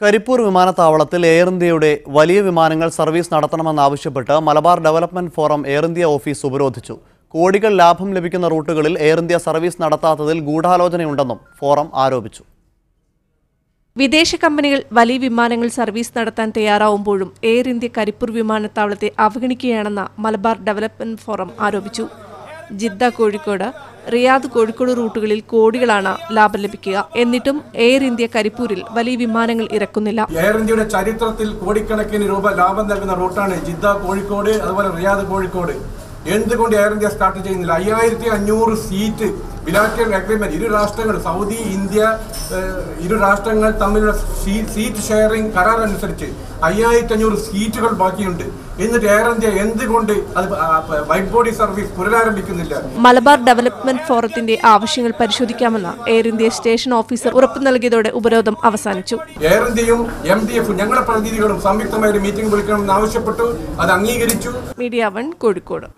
കരിപ്പൂർ വിമാനത്താവളത്തിൽ എയർ ഇന്ത്യയുടെ വലിയ വിമാനങ്ങൾ service നടത്തണമെന്നാവശ്യപ്പെട്ട് Malabar development forum Air India office ഉപരോധിച്ചു. കോടികൾ ലാഭം ലഭിക്കുന്ന റൂട്ടുകളിൽ എയർ ഇന്ത്യ സർവീസ് നടത്താത്തതിൽ ഗൂഢാലോചനയുണ്ടെന്നും ഫോറം ആരോപിച്ചു. വിദേശ കമ്പനികൾ വലിയ വിമാനങ്ങൾ സർവീസ് നടത്താൻ തയ്യാറാവുമ്പോഴും എയർ ഇന്ത്യ കരിപ്പൂർ വിമാനത്താവളത്തെ അവഗണിക്കുകയാണെന്ന മലബാർ ഡെവലപ്മെന്റ് ഫോറം ആരോപിച്ചു. ജിദ്ദ കോഴിക്കോട് റിയാദ് കോഴിക്കോട് റൂട്ടുകളിൽ കോടികളാണ് ലാഭം ലഭിക്കുക. എന്നിട്ടും എയർ ഇന്ത്യ കരിപ്പൂരിൽ വലിയ വിമാനങ്ങൾ ഇറക്കുന്നില്ല. എയർ ഇന്ത്യയുടെ ചരിത്രത്തിൽ കോടിക്കണക്കിന് രൂപ ലാഭം നൽകുന്ന റൂട്ടാണ് ജിദ്ദ കോഴിക്കോട് അതുപോലെ റിയാദ് കോഴിക്കോട്. എന്തുകൊണ്ട് എയർ ഇന്ത്യ സ്റ്റാർട്ട് ചെയ്യുന്നില്ല? അയ്യായിരത്തി അഞ്ഞൂറ് സീറ്റ് ബിലാറ്ററൽ അഗ്രിമെന്റ് ഇരു രാഷ്ട്രങ്ങൾ സൗദി ഇന്ത്യ ഇരു രാഷ്ട്രങ്ങൾ തമ്മിലുള്ള സീറ്റ് ഷെയറിംഗ് കരാർ അനുസരിച്ച് അയ്യായിരത്തി അഞ്ഞൂറ് സീറ്റുകൾ ബാക്കിയുണ്ട്. എന്നിട്ട് എയർ ഇന്ത്യ എന്തുകൊണ്ട് അത് വൈറ്റ് ബോഡി സർവീസ് പുനരാരംഭിക്കുന്നില്ല? മലബാർ ഡെവലപ്മെന്റ് ഫോറത്തിന്റെ ആവശ്യങ്ങൾ പരിശോധിക്കാമെന്ന് എയർ ഇന്ത്യ സ്റ്റേഷൻ ഓഫീസർ ഉറപ്പു നൽകിയതോടെ ഉപരോധം അവസാനിച്ചു. എയർ ഇന്ത്യയും എം ഡി എഫും ഞങ്ങളുടെ പ്രതിനിധികളും സംയുക്തമായ ഒരു മീറ്റിംഗ് വിളിക്കണമെന്ന് ആവശ്യപ്പെട്ടു. അത് അംഗീകരിച്ചു. Media One Kozhikode.